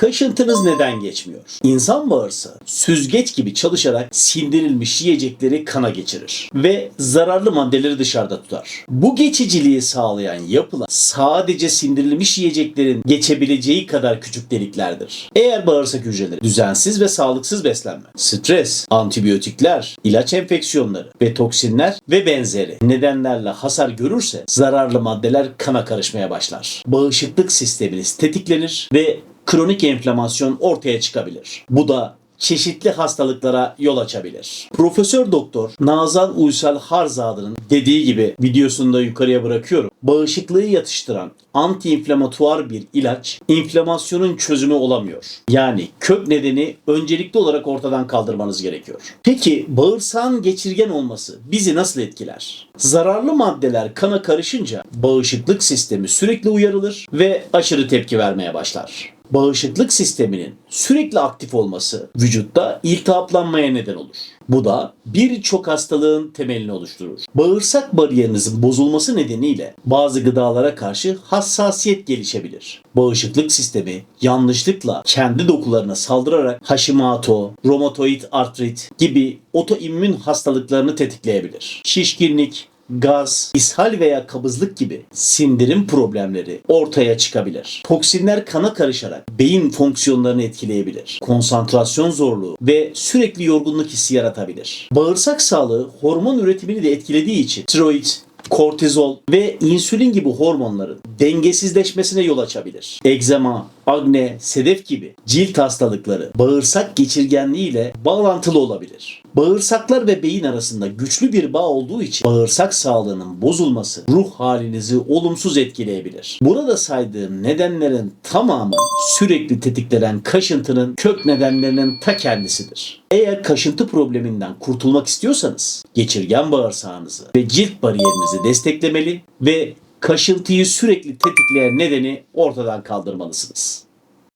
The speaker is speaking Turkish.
Kaşıntınız neden geçmiyor? İnsan bağırsağı süzgeç gibi çalışarak sindirilmiş yiyecekleri kana geçirir ve zararlı maddeleri dışarıda tutar. Bu geçiciliği sağlayan yapılar sadece sindirilmiş yiyeceklerin geçebileceği kadar küçük deliklerdir. Eğer bağırsak hücreleri düzensiz ve sağlıksız beslenme, stres, antibiyotikler, ilaç enfeksiyonları ve toksinler ve benzeri nedenlerle hasar görürse zararlı maddeler kana karışmaya başlar. Bağışıklık sisteminiz tetiklenir ve kronik enflamasyon ortaya çıkabilir. Bu da çeşitli hastalıklara yol açabilir. Profesör Doktor Nazan Uysal Harzadı'nın dediği gibi videosunu da yukarıya bırakıyorum. Bağışıklığı yatıştıran antiinflamatuar bir ilaç inflamasyonun çözümü olamıyor. Yani kök nedeni öncelikli olarak ortadan kaldırmanız gerekiyor. Peki bağırsağın geçirgen olması bizi nasıl etkiler? Zararlı maddeler kana karışınca bağışıklık sistemi sürekli uyarılır ve aşırı tepki vermeye başlar bağışıklık sisteminin sürekli aktif olması vücutta iltihaplanmaya neden olur. Bu da birçok hastalığın temelini oluşturur. Bağırsak bariyerinizin bozulması nedeniyle bazı gıdalara karşı hassasiyet gelişebilir. Bağışıklık sistemi yanlışlıkla kendi dokularına saldırarak Hashimoto, romatoid artrit gibi otoimmün hastalıklarını tetikleyebilir. Şişkinlik, gaz, ishal veya kabızlık gibi sindirim problemleri ortaya çıkabilir. Toksinler kana karışarak beyin fonksiyonlarını etkileyebilir. Konsantrasyon zorluğu ve sürekli yorgunluk hissi yaratabilir. Bağırsak sağlığı hormon üretimini de etkilediği için tiroid, kortizol ve insülin gibi hormonların dengesizleşmesine yol açabilir. Egzama, akne, sedef gibi cilt hastalıkları bağırsak geçirgenliği ile bağlantılı olabilir. Bağırsaklar ve beyin arasında güçlü bir bağ olduğu için bağırsak sağlığının bozulması ruh halinizi olumsuz etkileyebilir. Burada saydığım nedenlerin tamamı sürekli tetiklenen kaşıntının kök nedenlerinin ta kendisidir. Eğer kaşıntı probleminden kurtulmak istiyorsanız geçirgen bağırsağınızı ve cilt bariyerinizi desteklemeli ve kaşıntıyı sürekli tetikleyen nedeni ortadan kaldırmalısınız.